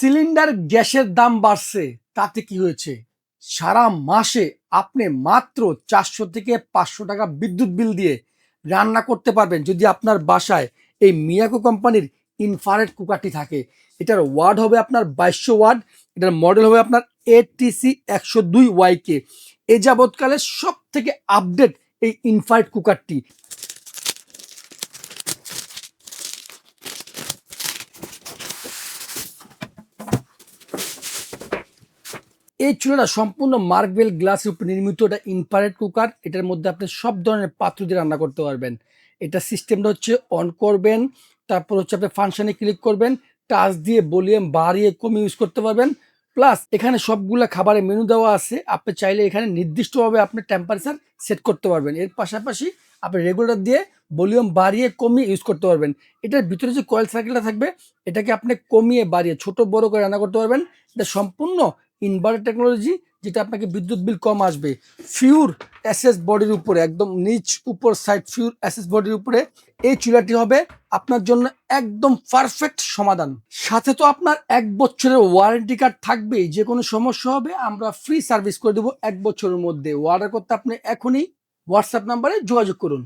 Cylinder গ্যাসের দাম বাড়ছে, তাতে কি হয়েছে? সারা মাসে আপনি মাত্র চারশো থেকে পাঁচশো টাকা বিদ্যুৎ বিল দিয়ে রান্না করতে পারবেন যদি আপনার বাসায় এই মিয়াকো কোম্পানির ইনফারেট কুকারটি থাকে। এটার ওয়ার্ড হবে আপনার বাইশশো ওয়ার্ড, এটার মডেল হবে আপনার এটিসি একশো দুই ওয়াইকে এ যাবৎকালের সব থেকে আপডেট এই ইনফারেট কুকারটি। এই চুলাটা সম্পূর্ণ মার্বেল গ্লাসের উপর নির্মিত, এটা ইনফারেট কুকার এটার মধ্যে আপনি সব ধরনের পাত্র দিয়ে রান্না করতে পারবেন। এটা সিস্টেমটা হচ্ছে অন করবেন, তারপর হচ্ছে আপনি ফাংশানে ক্লিক করবেন টাচ দিয়ে ভলিউম বাড়িয়ে কমিয়ে ইউজ করতে পারবেন। প্লাস এখানে সবগুলা খাবারের মেনু দেওয়া আছে, আপনি চাইলে এখানে নির্দিষ্টভাবে আপনি টেম্পারেচার সেট করতে পারবেন। এর পাশাপাশি আপনি রেগুলেটর দিয়ে ভলিউম বাড়িয়ে কমিয়ে ইউজ করতে পারবেন। এটার ভিতরে যে কয়েল সার্কেলটা থাকবে, এটাকে আপনি কমিয়ে বাড়িয়ে ছোট বড় করে রান্না করতে পারবেন। এটা সম্পূর্ণ ইনভার্টার টেকনোলজি যেটা আপনাকে বিদ্যুৎ বিল কম আসবে। ফিউর অ্যাসেস বডির উপরে, একদম নিচ উপর সাইড ফিউর অ্যাসেস বডির উপরে, এই চুলাটি হবে আপনার জন্য একদম পারফেক্ট সমাধান। সাথে তো আপনার এক বছরের ওয়ারেন্টি কার্ড থাকবেই, যে কোনো সমস্যা হবে আমরা ফ্রি সার্ভিস করে দেবো এক বছরের মধ্যে। অর্ডার করতে আপনি এখনই হোয়াটসঅ্যাপ নাম্বারে যোগাযোগ করুন।